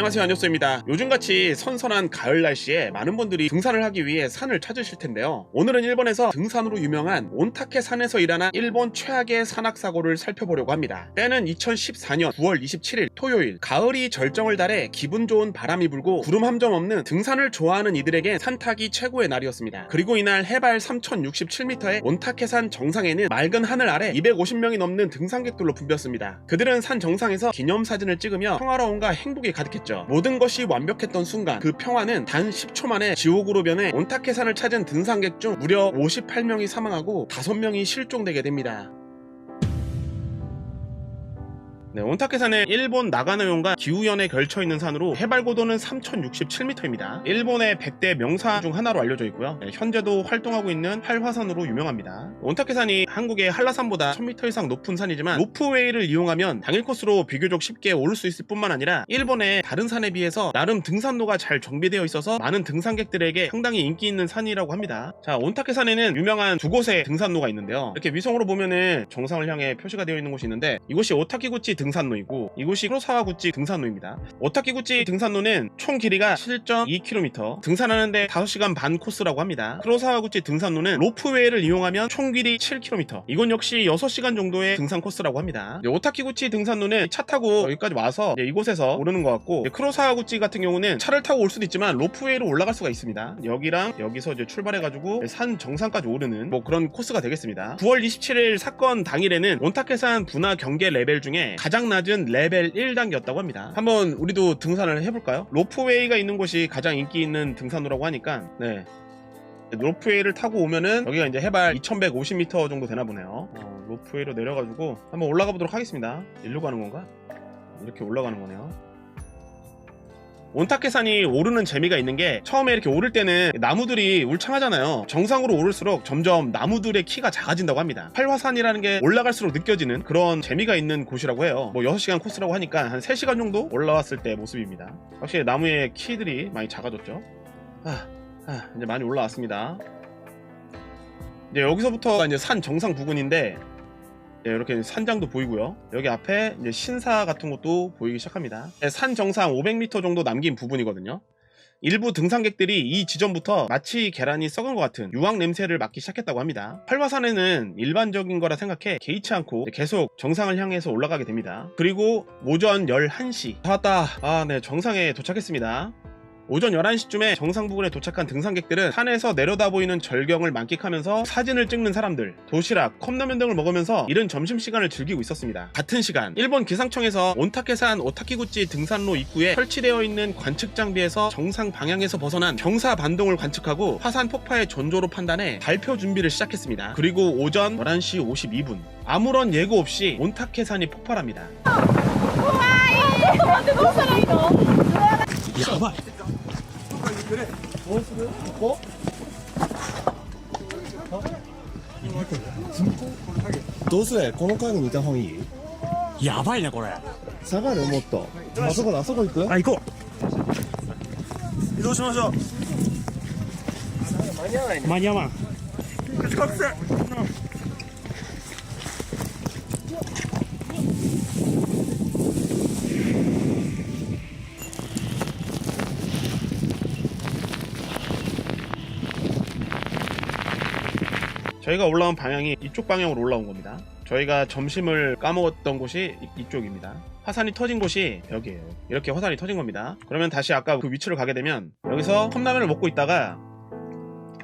안녕하세요. 안녕수입니다. 요즘같이 선선한 가을 날씨에 많은 분들이 등산을 하기 위해 산을 찾으실 텐데요. 오늘은 일본에서 등산으로 유명한 온타케 산에서 일어난 일본 최악의 산악사고를 살펴보려고 합니다. 때는 2014년 9월 27일 토요일. 가을이 절정을 달해 기분 좋은 바람이 불고 구름 한 점 없는 등산을 좋아하는 이들에게 산타기 최고의 날이었습니다. 그리고 이날 해발 3067m의 온타케산 정상에는 맑은 하늘 아래 250명이 넘는 등산객들로 붐볐습니다. 그들은 산 정상에서 기념사진을 찍으며 평화로움과 행복이 가득했죠. 모든 것이 완벽했던 순간 그 평화는 단 10초 만에 지옥으로 변해 온타케산을 찾은 등산객 중 무려 58명이 사망하고 5명이 실종되게 됩니다. 네, 온타케산은 일본 나가노현과 기우현에 걸쳐 있는 산으로 해발 고도는 3067m입니다. 일본의 100대 명산 중 하나로 알려져 있고요. 네, 현재도 활동하고 있는 활화산으로 유명합니다. 온타케산이 한국의 한라산보다 1000m 이상 높은 산이지만 로프웨이를 이용하면 당일 코스로 비교적 쉽게 오를 수 있을 뿐만 아니라 일본의 다른 산에 비해서 나름 등산로가 잘 정비되어 있어서 많은 등산객들에게 상당히 인기 있는 산이라고 합니다. 자, 온타케산에는 유명한 두 곳의 등산로가 있는데요. 이렇게 위성으로 보면은 정상을 향해 표시가 되어 있는 곳이 있는데 이곳이 오타키구치 등산로이고 이곳이 크로사와구치 등산로입니다. 오타키구치 등산로는 총 길이가 7.2km, 등산하는데 5시간 반 코스라고 합니다. 크로사와구치 등산로는 로프웨이를 이용하면 총 길이 7km, 이건 역시 6시간 정도의 등산 코스라고 합니다. 이제 오타키구치 등산로는 차 타고 여기까지 와서 이곳에서 오르는 것 같고 이제 크로사와구치 같은 경우는 차를 타고 올 수도 있지만 로프웨이로 올라갈 수가 있습니다. 여기랑 여기서 이제 출발해가지고 산 정상까지 오르는 뭐 그런 코스가 되겠습니다. 9월 27일 사건 당일에는 온타케산 분화 경계 레벨 중에 가장 낮은 레벨 1단계였다고 합니다. 한번 우리도 등산을 해볼까요? 로프웨이가 있는 곳이 가장 인기 있는 등산로라고 하니까 네. 로프웨이를 타고 오면은 여기가 이제 해발 2150m 정도 되나 보네요. 어, 로프웨이로 내려가지고 한번 올라가 보도록 하겠습니다. 일로 가는 건가? 이렇게 올라가는 거네요. 온타케산이 오르는 재미가 있는 게 처음에 이렇게 오를 때는 나무들이 울창하잖아요. 정상으로 오를수록 점점 나무들의 키가 작아진다고 합니다. 활화산이라는 게 올라갈수록 느껴지는 그런 재미가 있는 곳이라고 해요. 뭐 6시간 코스라고 하니까 한 3시간 정도 올라왔을 때 모습입니다. 확실히 나무의 키들이 많이 작아졌죠. 아, 아, 이제 많이 올라왔습니다. 이제 여기서부터가 이제 산 정상 부근인데 예, 이렇게 산장도 보이고요. 여기 앞에 이제 신사 같은 것도 보이기 시작합니다. 예, 산 정상 500m 정도 남긴 부분이거든요. 일부 등산객들이 이 지점부터 마치 계란이 썩은 것 같은 유황 냄새를 맡기 시작했다고 합니다. 활화산에는 일반적인 거라 생각해 개의치 않고 계속 정상을 향해서 올라가게 됩니다. 그리고 오전 11시. 다 왔다. 아, 네, 정상에 도착했습니다. 오전 11시쯤에 정상 부근에 도착한 등산객들은 산에서 내려다 보이는 절경을 만끽하면서 사진을 찍는 사람들, 도시락, 컵라면 등을 먹으면서 이른 점심시간을 즐기고 있었습니다. 같은 시간, 일본 기상청에서 온타케산 오타키구치 등산로 입구에 설치되어 있는 관측 장비에서 정상 방향에서 벗어난 경사 반동을 관측하고 화산 폭파의 전조로 판단해 발표 준비를 시작했습니다. 그리고 오전 11시 52분, 아무런 예고 없이 온타케산이 폭발합니다. 우와, 이게 너무 사람이다. どうするここどう。するこの階にいた方がいいやばいねこれ下がるもっとあそこだあそこ行くあ行こう。移動しましょう。間に合わない、ね、間に合わん近 올라온 방향이 이쪽 방향으로 올라온 겁니다. 저희가 점심을 까먹었던 곳이 이- 이쪽입니다. 화산이 터진 곳이 여기에요. 이렇게 화산이 터진 겁니다. 그러면 다시 아까 그 위치로 가게 되면 여기서 컵라면을 먹고 있다가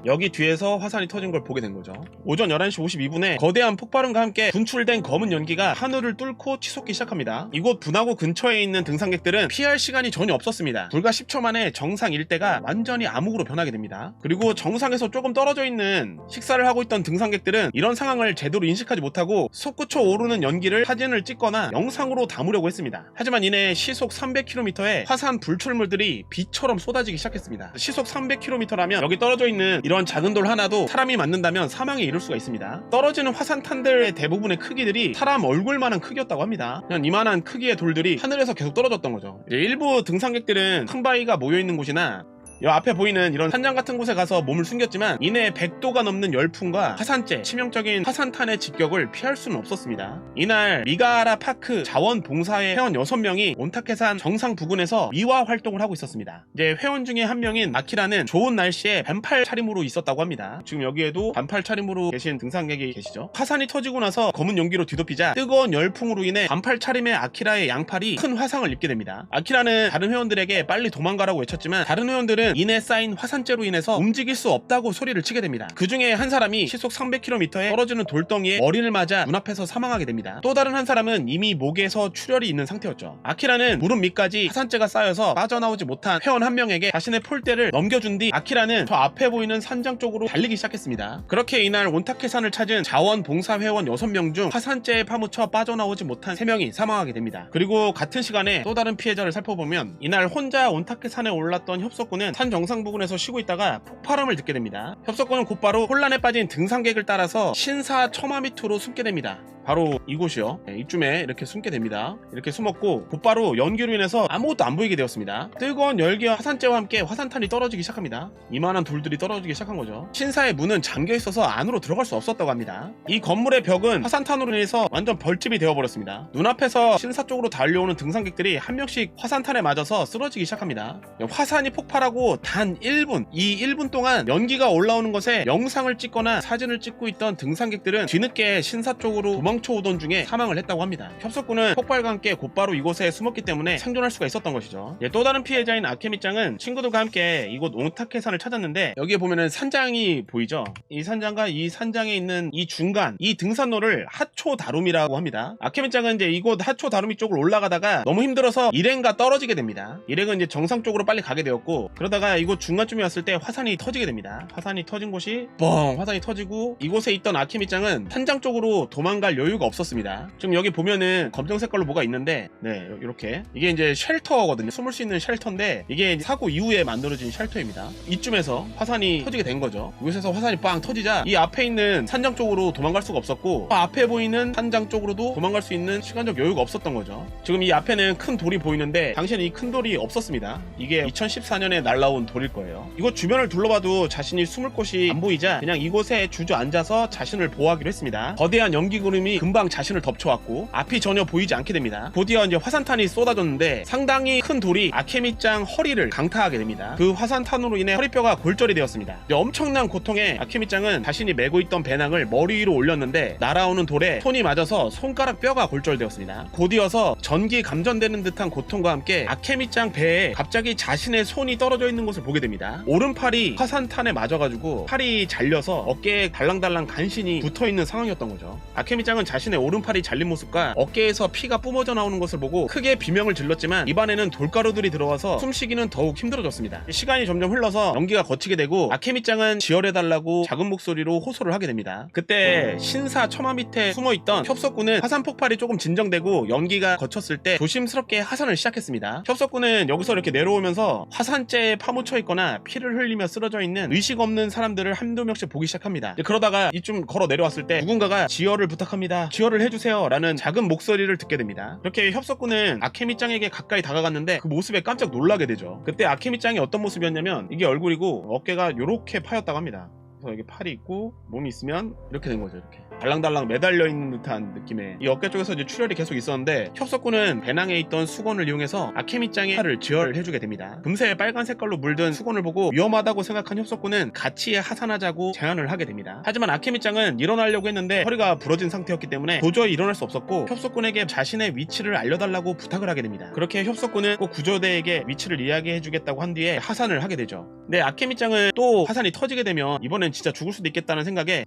여기 뒤에서 화산이 터진 걸 보게 된 거죠. 오전 11시 52분에 거대한 폭발음과 함께 분출된 검은 연기가 하늘을 뚫고 치솟기 시작합니다. 이곳 분화구 근처에 있는 등산객들은 피할 시간이 전혀 없었습니다. 불과 10초 만에 정상 일대가 완전히 암흑으로 변하게 됩니다. 그리고 정상에서 조금 떨어져 있는 식사를 하고 있던 등산객들은 이런 상황을 제대로 인식하지 못하고 솟구쳐 오르는 연기를 사진을 찍거나 영상으로 담으려고 했습니다. 하지만 이내 시속 300km의 화산 불출물들이 비처럼 쏟아지기 시작했습니다. 시속 300km라면 여기 떨어져 있는 이런 작은 돌 하나도 사람이 맞는다면 사망에 이를 수가 있습니다. 떨어지는 화산탄들의 대부분의 크기들이 사람 얼굴만한 크기였다고 합니다. 그냥 이만한 크기의 돌들이 하늘에서 계속 떨어졌던 거죠. 일부 등산객들은 큰 바위가 모여 있는 곳이나 이 앞에 보이는 이런 산장 같은 곳에 가서 몸을 숨겼지만 이내 100도가 넘는 열풍과 화산재, 치명적인 화산탄의 직격을 피할 수는 없었습니다. 이날 미가하라 파크 자원봉사의 회원 6명이 온타케산 정상 부근에서 미화 활동을 하고 있었습니다. 이제 회원 중에 한 명인 아키라는 좋은 날씨에 반팔 차림으로 있었다고 합니다. 지금 여기에도 반팔 차림으로 계신 등산객이 계시죠. 화산이 터지고 나서 검은 연기로 뒤덮이자 뜨거운 열풍으로 인해 반팔 차림의 아키라의 양팔이 큰 화상을 입게 됩니다. 아키라는 다른 회원들에게 빨리 도망가라고 외쳤지만 다른 회원들은 이내 쌓인 화산재로 인해서 움직일 수 없다고 소리를 치게 됩니다. 그 중에 한 사람이 시속 300km에 떨어지는 돌덩이에 머리를 맞아 눈앞에서 사망하게 됩니다. 또 다른 한 사람은 이미 목에서 출혈이 있는 상태였죠. 아키라는 무릎 밑까지 화산재가 쌓여서 빠져나오지 못한 회원 한 명에게 자신의 폴대를 넘겨준 뒤 아키라는 저 앞에 보이는 산장 쪽으로 달리기 시작했습니다. 그렇게 이날 온타케산을 찾은 자원봉사 회원 6명 중 화산재에 파묻혀 빠져나오지 못한 3명이 사망하게 됩니다. 그리고 같은 시간에 또 다른 피해자를 살펴보면 이날 혼자 온타케산에 올랐던 협석군은 산 정상 부근에서 쉬고 있다가 폭발음을 듣게 됩니다. 협석군은 곧바로 혼란에 빠진 등산객을 따라서 신사 처마 밑으로 숨게 됩니다. 바로 이곳이요. 네, 이쯤에 이렇게 숨게 됩니다. 이렇게 숨었고 곧바로 연기로 인해서 아무것도 안 보이게 되었습니다. 뜨거운 열기와 화산재와 함께 화산탄이 떨어지기 시작합니다. 이만한 돌들이 떨어지기 시작한 거죠. 신사의 문은 잠겨 있어서 안으로 들어갈 수 없었다고 합니다. 이 건물의 벽은 화산탄으로 인해서 완전 벌집이 되어버렸습니다. 눈앞에서 신사 쪽으로 달려오는 등산객들이 한 명씩 화산탄에 맞아서 쓰러지기 시작합니다. 화산이 폭발하고 단 1분, 이 1분 동안 연기가 올라오는 것에 영상을 찍거나 사진을 찍고 있던 등산객들은 뒤늦게 신사 쪽으로 도망 쳐 오던 중에 사망을 했다고 합니다. 협석군은 폭발과 함께 곧바로 이곳에 숨었기 때문에 생존할 수가 있었던 것이죠. 예, 또 다른 피해자인 아케미짱은 친구들과 함께 이곳 온타케산을 찾았는데 여기에 보면은 산장이 보이죠? 이 산장과 이 산장에 있는 이 중간 이 등산로를 하초 다루미라고 합니다. 아케미짱은 이제 이곳 하초 다루미 쪽을 올라가다가 너무 힘들어서 일행과 떨어지게 됩니다. 일행은 이제 정상 쪽으로 빨리 가게 되었고 그러다가 이곳 중간쯤에 왔을 때 화산이 터지게 됩니다. 화산이 터진 곳이 뻥 화산이 터지고 이곳에 있던 아케미짱은 산장 쪽으로 도망갈 여유 가 없었습니다. 지금 여기 보면은 검정 색깔로 뭐가 있는데 네 이렇게 이게 이제 쉘터거든요. 숨을 수 있는 쉘터인데 이게 사고 이후에 만들어진 쉘터입니다. 이쯤에서 화산이 터지게 된 거죠. 이곳에서 화산이 빵 터지자 이 앞에 있는 산장 쪽으로 도망갈 수가 없었고 앞에 보이는 산장 쪽으로도 도망갈 수 있는 시간적 여유가 없었던 거죠. 지금 이 앞에는 큰 돌이 보이는데 당시에는 이 큰 돌이 없었습니다. 이게 2014년에 날라온 돌일 거예요. 이곳 주변을 둘러봐도 자신이 숨을 곳이 안 보이자 그냥 이곳에 주저앉아서 자신을 보호하기로 했습니다. 거대한 연기 구름이 금방 자신을 덮쳐왔고 앞이 전혀 보이지 않게 됩니다. 곧이어 이제 화산탄이 쏟아졌는데 상당히 큰 돌이 아케미짱 허리를 강타하게 됩니다. 그 화산탄으로 인해 허리뼈가 골절이 되었습니다. 엄청난 고통에 아케미짱은 자신이 메고 있던 배낭을 머리 위로 올렸는데 날아오는 돌에 손이 맞아서 손가락 뼈가 골절되었습니다. 곧이어서 전기 감전되는 듯한 고통과 함께 아케미짱 배에 갑자기 자신의 손이 떨어져 있는 것을 보게 됩니다. 오른팔이 화산탄에 맞아가지고 팔이 잘려서 어깨에 달랑달랑 간신히 붙어 있는 상황이었던 거죠. 아케미짱은 자신의 오른팔이 잘린 모습과 어깨에서 피가 뿜어져 나오는 것을 보고 크게 비명을 질렀지만 입안에는 돌가루들이 들어와서 숨쉬기는 더욱 힘들어졌습니다. 시간이 점점 흘러서 연기가 거치게 되고 아케미짱은 지혈해달라고 작은 목소리로 호소를 하게 됩니다. 그때 신사 처마 밑에 숨어있던 협석군은 화산 폭발이 조금 진정되고 연기가 거쳤을 때 조심스럽게 하산을 시작했습니다. 협석군은 여기서 이렇게 내려오면서 화산재에 파묻혀 있거나 피를 흘리며 쓰러져 있는 의식 없는 사람들을 한두 명씩 보기 시작합니다. 그러다가 이쯤 걸어 내려왔을 때 누군가가 지혈을 부탁합니다. 지혈을 해주세요. 라는 작은 목소리를 듣게 됩니다. 이렇게 협석군은 아케미짱에게 가까이 다가갔는데 그 모습에 깜짝 놀라게 되죠. 그때 아케미짱이 어떤 모습이었냐면 이게 얼굴이고 어깨가 이렇게 파였다고 합니다. 그래서 여기 팔이 있고 몸이 있으면 이렇게 된 거죠. 이렇게. 달랑달랑 매달려 있는 듯한 느낌의 이 어깨 쪽에서 이제 출혈이 계속 있었는데 협석군은 배낭에 있던 수건을 이용해서 아케미짱의 팔을 지혈해주게 됩니다. 금세 빨간 색깔로 물든 수건을 보고 위험하다고 생각한 협석군은 같이 하산하자고 제안을 하게 됩니다. 하지만 아케미짱은 일어나려고 했는데 허리가 부러진 상태였기 때문에 도저히 일어날 수 없었고 협석군에게 자신의 위치를 알려달라고 부탁을 하게 됩니다. 그렇게 협석군은 꼭 구조대에게 위치를 이야기해주겠다고 한 뒤에 하산을 하게 되죠. 근데 아케미짱은 또 하산이 터지게 되면 이번엔 진짜 죽을 수도 있겠다는 생각에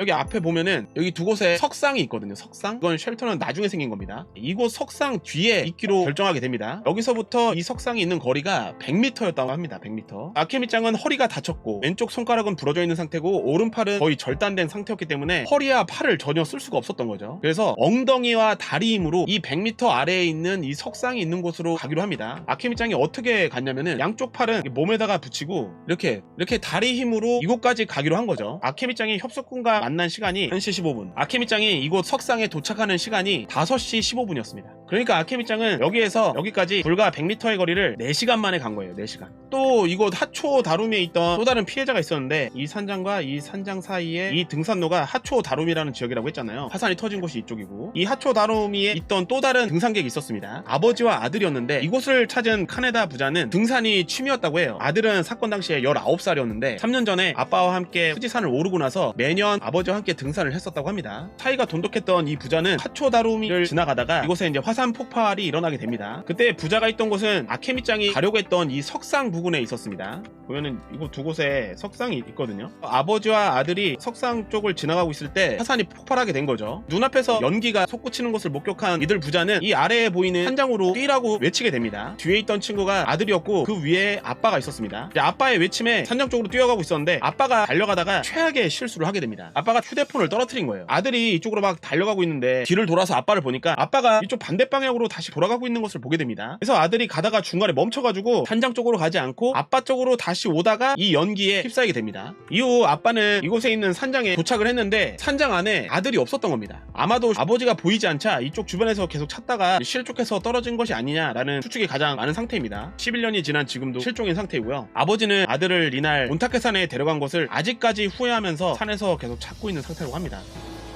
여기 앞에 보면은 여기 두 곳에 석상이 있거든요. 석상. 이건 쉘터는 나중에 생긴 겁니다. 이곳 석상 뒤에 있기로 결정하게 됩니다. 여기서부터 이 석상이 있는 거리가 100m였다고 합니다. 100m. 아케미짱은 허리가 다쳤고 왼쪽 손가락은 부러져 있는 상태고 오른팔은 거의 절단된 상태였기 때문에 허리와 팔을 전혀 쓸 수가 없었던 거죠. 그래서 엉덩이와 다리 힘으로 이 100m 아래에 있는 이 석상이 있는 곳으로 가기로 합니다. 아케미짱이 어떻게 갔냐면은 양쪽 팔은 몸에다가 붙이고 이렇게 이렇게 다리 힘으로 이곳까지 가기로 한 거죠. 아케미짱이 협석군과 만난 시간이 1시 15분. 아케미짱이 이곳 석상에 도착하는 시간이 5시 15분이었습니다. 그러니까 아케미짱은 여기에서 여기까지 불과 100m의 거리를 4시간 만에 간 거예요. 4시간. 또 이곳 하초 다루미에 있던 또 다른 피해자가 있었는데 이 산장과 이 산장 사이에 이 등산로가 하초 다루미라는 지역이라고 했잖아요. 화산이 터진 곳이 이쪽이고 이 하초 다루미에 있던 또 다른 등산객이 있었습니다. 아버지와 아들이었는데 이곳을 찾은 카네다 부자는 등산이 취미였다고 해요. 아들은 사건 당시에 19살이었는데 3년 전에 아빠와 함께 후지산을 오르고 나서 매년 아버지 와 함께 등산을 했었다고 합니다. 사이가 돈독했던 이 부자는 하초 다루미를 지나가다가 이곳에 이제 화산 폭발이 일어나게 됩니다. 그때 부자가 있던 곳은 아케미짱이 가려고 했던 이 석상 부근에 있었습니다. 보면은 이곳 두 곳에 석상이 있거든요. 아버지와 아들이 석상 쪽을 지나가고 있을 때 화산이 폭발하게 된 거죠. 눈앞에서 연기가 솟구치는 것을 목격한 이들 부자는 이 아래에 보이는 산장으로 뛰라고 외치게 됩니다. 뒤에 있던 친구가 아들이었고 그 위에 아빠가 있었습니다. 아빠의 외침에 산장 쪽으로 뛰어가고 있었는데 아빠가 달려가다가 최악의 실수를 하게 됩니다. 아빠가 휴대폰을 떨어뜨린 거예요. 아들이 이쪽으로 막 달려가고 있는데 뒤를 돌아서 아빠를 보니까 아빠가 이쪽 반대 방향으로 다시 돌아가고 있는 것을 보게 됩니다. 그래서 아들이 가다가 중간에 멈춰가지고 산장 쪽으로 가지 않고 아빠 쪽으로 다시 오다가 이 연기에 휩싸이게 됩니다. 이후 아빠는 이곳에 있는 산장에 도착을 했는데 산장 안에 아들이 없었던 겁니다. 아마도 아버지가 보이지 않자 이쪽 주변에서 계속 찾다가 실족해서 떨어진 것이 아니냐라는 추측이 가장 많은 상태입니다. 11년이 지난 지금도 실종인 상태이고요. 아버지는 아들을 이날 온타케산에 데려간 것을 아직까지 후회하면서 산에서 계속 찾 고 있는 상태라고 합니다.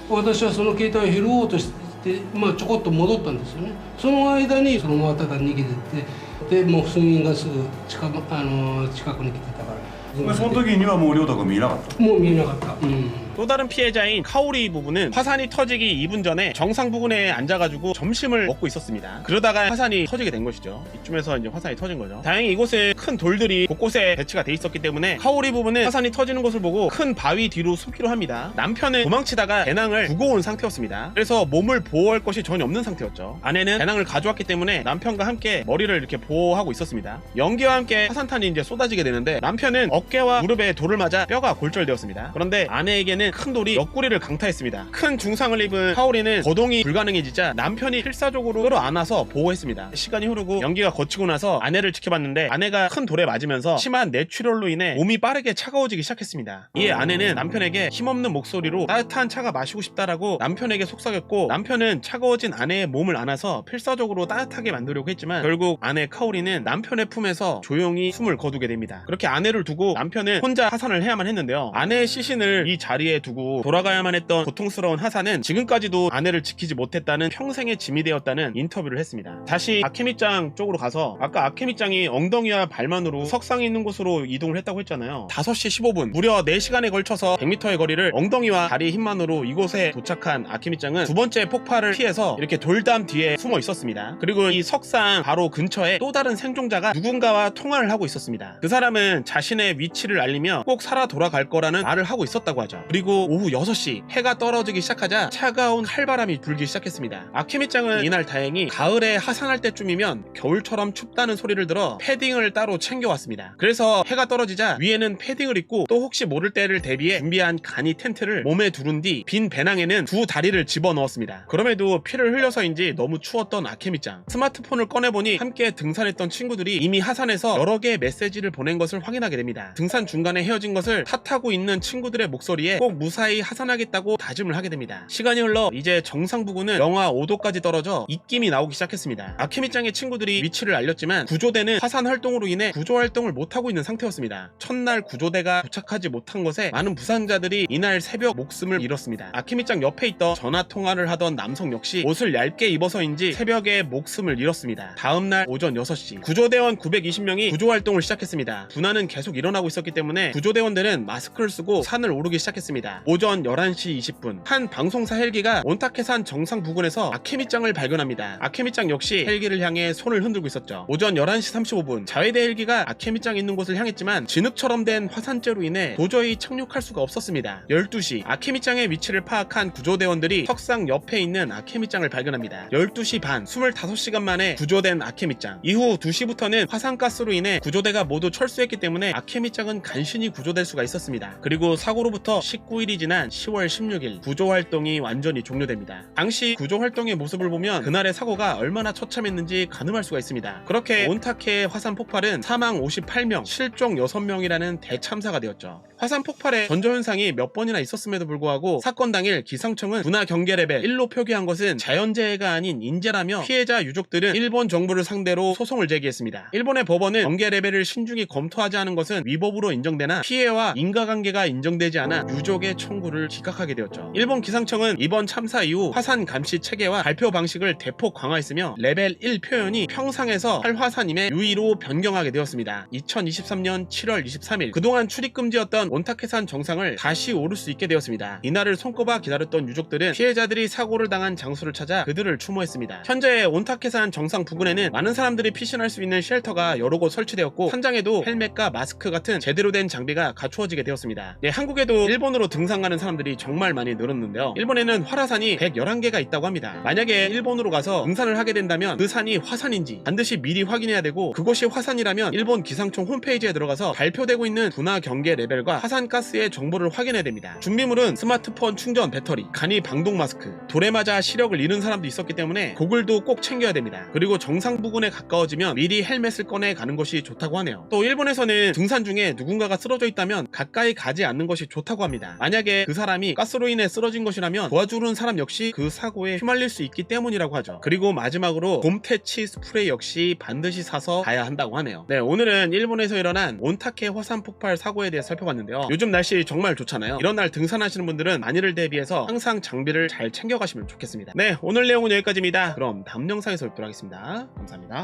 私はその携帯を拾おうとして、まあ、ちょこっと戻ったんですよねその間にそのままただ逃げてってでもう噴煙がすぐ近くあの近くに来てたからその時にはもう亮太君見えなかったもう見えなかったうん。 또 다른 피해자인 카오리 부부는 화산이 터지기 2분 전에 정상 부근에 앉아가지고 점심을 먹고 있었습니다. 그러다가 화산이 터지게 된 것이죠. 이쯤에서 이제 화산이 터진 거죠. 다행히 이곳에 큰 돌들이 곳곳에 배치가 돼 있었기 때문에 카오리 부부는 화산이 터지는 것을 보고 큰 바위 뒤로 숨기로 합니다. 남편은 도망치다가 배낭을 두고 온 상태였습니다. 그래서 몸을 보호할 것이 전혀 없는 상태였죠. 아내는 배낭을 가져왔기 때문에 남편과 함께 머리를 이렇게 보호하고 있었습니다. 연기와 함께 화산탄이 이제 쏟아지게 되는데 남편은 어깨와 무릎에 돌을 맞아 뼈가 골절되었습니다. 그런데 아내에게는 큰 돌이 옆구리를 강타했습니다. 큰 중상을 입은 카오리는 거동이 불가능해지자 남편이 필사적으로 끌어안아서 보호했습니다. 시간이 흐르고 연기가 거치고 나서 아내를 지켜봤는데 아내가 큰 돌에 맞으면서 심한 뇌출혈로 인해 몸이 빠르게 차가워지기 시작했습니다. 이에 아내는 남편에게 힘없는 목소리로 따뜻한 차가 마시고 싶다라고 남편에게 속삭였고 남편은 차가워진 아내의 몸을 안아서 필사적으로 따뜻하게 만들려고 했지만 결국 아내 카오리는 남편의 품에서 조용히 숨을 거두게 됩니다. 그렇게 아내를 두고 남편은 혼자 하산을 해야만 했는데요. 아내의 시신을 이 자리에 두고 돌아가야만 했던 고통스러운 하산은 지금까지도 아내를 지키지 못했다는 평생의 짐이 되었다는 인터뷰를 했습니다. 다시 아케미짱 쪽으로 가서 아까 아케미짱이 엉덩이와 발만으로 석상이 있는 곳으로 이동을 했다고 했잖아요. 5시 15분 무려 4시간에 걸쳐서 100m의 거리를 엉덩이와 다리 힘만으로 이곳에 도착한 아케미짱은 두 번째 폭발을 피해서 이렇게 돌담 뒤에 숨어 있었습니다. 그리고 이 석상 바로 근처에 또 다른 생존자가 누군가와 통화를 하고 있었습니다. 그 사람은 자신의 위치를 알리며 꼭 살아 돌아갈 거라는 말을 하고 있었다고 하죠. 그리고 오후 6시 해가 떨어지기 시작하자 차가운 칼바람이 불기 시작했습니다. 아케미짱은 이날 다행히 가을에 하산할 때쯤이면 겨울처럼 춥다는 소리를 들어 패딩을 따로 챙겨왔습니다. 그래서 해가 떨어지자 위에는 패딩을 입고 또 혹시 모를 때를 대비해 준비한 간이 텐트를 몸에 두른 뒤 빈 배낭에는 두 다리를 집어넣었습니다. 그럼에도 피를 흘려서인지 너무 추웠던 아케미짱 스마트폰을 꺼내보니 함께 등산했던 친구들이 이미 하산해서 여러 개의 메시지를 보낸 것을 확인하게 됩니다. 등산 중간에 헤어진 것을 탓하고 있는 친구들의 목소리에 꼭 무사히 하산하겠다고 다짐을 하게 됩니다. 시간이 흘러 이제 정상 부근은 영하 5도까지 떨어져 입김이 나오기 시작했습니다. 아케미짱의 친구들이 위치를 알렸지만 구조대는 화산 활동으로 인해 구조 활동을 못하고 있는 상태였습니다. 첫날 구조대가 도착하지 못한 것에 많은 부상자들이 이날 새벽 목숨을 잃었습니다. 아케미짱 옆에 있던 전화 통화를 하던 남성 역시 옷을 얇게 입어서인지 새벽에 목숨을 잃었습니다. 다음날 오전 6시 구조대원 920명이 구조 활동을 시작했습니다. 분화는 계속 일어나고 있었기 때문에 구조대원들은 마스크를 쓰고 산을 오르기 시작했습니다. 오전 11시 20분 한 방송사 헬기가 온타케산 정상 부근에서 아케미짱을 발견합니다. 아케미짱 역시 헬기를 향해 손을 흔들고 있었죠. 오전 11시 35분 자회대 헬기가 아케미짱 있는 곳을 향했지만 진흙처럼 된 화산재로 인해 도저히 착륙할 수가 없었습니다. 12시 아케미짱의 위치를 파악한 구조대원들이 석상 옆에 있는 아케미짱을 발견합니다. 12시 반 25시간 만에 구조된 아케미짱 이후 2시부터는 화산가스로 인해 구조대가 모두 철수했기 때문에 아케미짱은 간신히 구조될 수가 있었습니다. 그리고 사고로부터 19 19일이 지난 10월 16일 구조 활동이 완전히 종료됩니다. 당시 구조 활동의 모습을 보면 그날의 사고가 얼마나 처참했는지 가늠할 수가 있습니다. 그렇게 온타케의 화산 폭발은 사망 58명, 실종 6명이라는 대참사가 되었죠. 화산 폭발의 전조 현상이 몇 번이나 있었음에도 불구하고 사건 당일 기상청은 분화 경계 레벨 1로 표기한 것은 자연재해가 아닌 인재라며 피해자 유족들은 일본 정부를 상대로 소송을 제기했습니다. 일본의 법원은 경계 레벨을 신중히 검토하지 않은 것은 위법으로 인정되나 피해와 인과관계가 인정되지 않아 유족 의 청구를 기각하게 되었죠. 일본 기상청은 이번 참사 이후 화산 감시 체계와 발표 방식을 대폭 강화했으며 레벨 1 표현이 평상에서 활화산임에 유의로 변경하게 되었습니다. 2023년 7월 23일 그동안 출입 금지였던 온타케산 정상을 다시 오를 수 있게 되었습니다. 이날을 손꼽아 기다렸던 유족들은 피해자들이 사고를 당한 장소를 찾아 그들을 추모했습니다. 현재 온타케산 정상 부근에는 많은 사람들이 피신할 수 있는 쉘터가 여러 곳 설치되었고 현장에도 헬멧과 마스크 같은 제대로 된 장비가 갖추어지게 되었습니다. 네, 한국에도 일본으로 등산 가는 사람들이 정말 많이 늘었는데요. 일본에는 활화산이 111개가 있다고 합니다. 만약에 일본으로 가서 등산을 하게 된다면 그 산이 화산인지 반드시 미리 확인해야 되고 그것이 화산이라면 일본 기상청 홈페이지에 들어가서 발표되고 있는 분화 경계 레벨과 화산 가스의 정보를 확인해야 됩니다. 준비물은 스마트폰 충전 배터리, 간이 방독 마스크, 돌에 맞아 시력을 잃은 사람도 있었기 때문에 고글도 꼭 챙겨야 됩니다. 그리고 정상 부근에 가까워지면 미리 헬멧을 꺼내 가는 것이 좋다고 하네요. 또 일본에서는 등산 중에 누군가가 쓰러져 있다면 가까이 가지 않는 것이 좋다고 합니다. 만약에 그 사람이 가스로 인해 쓰러진 것이라면 도와주는 사람 역시 그 사고에 휘말릴 수 있기 때문이라고 하죠. 그리고 마지막으로 곰태치 스프레이 역시 반드시 사서 가야 한다고 하네요. 네, 오늘은 일본에서 일어난 온타케 화산 폭발 사고에 대해 살펴봤는데요. 요즘 날씨 정말 좋잖아요. 이런 날 등산하시는 분들은 만일을 대비해서 항상 장비를 잘 챙겨가시면 좋겠습니다. 네, 오늘 내용은 여기까지입니다. 그럼 다음 영상에서 뵙도록 하겠습니다. 감사합니다.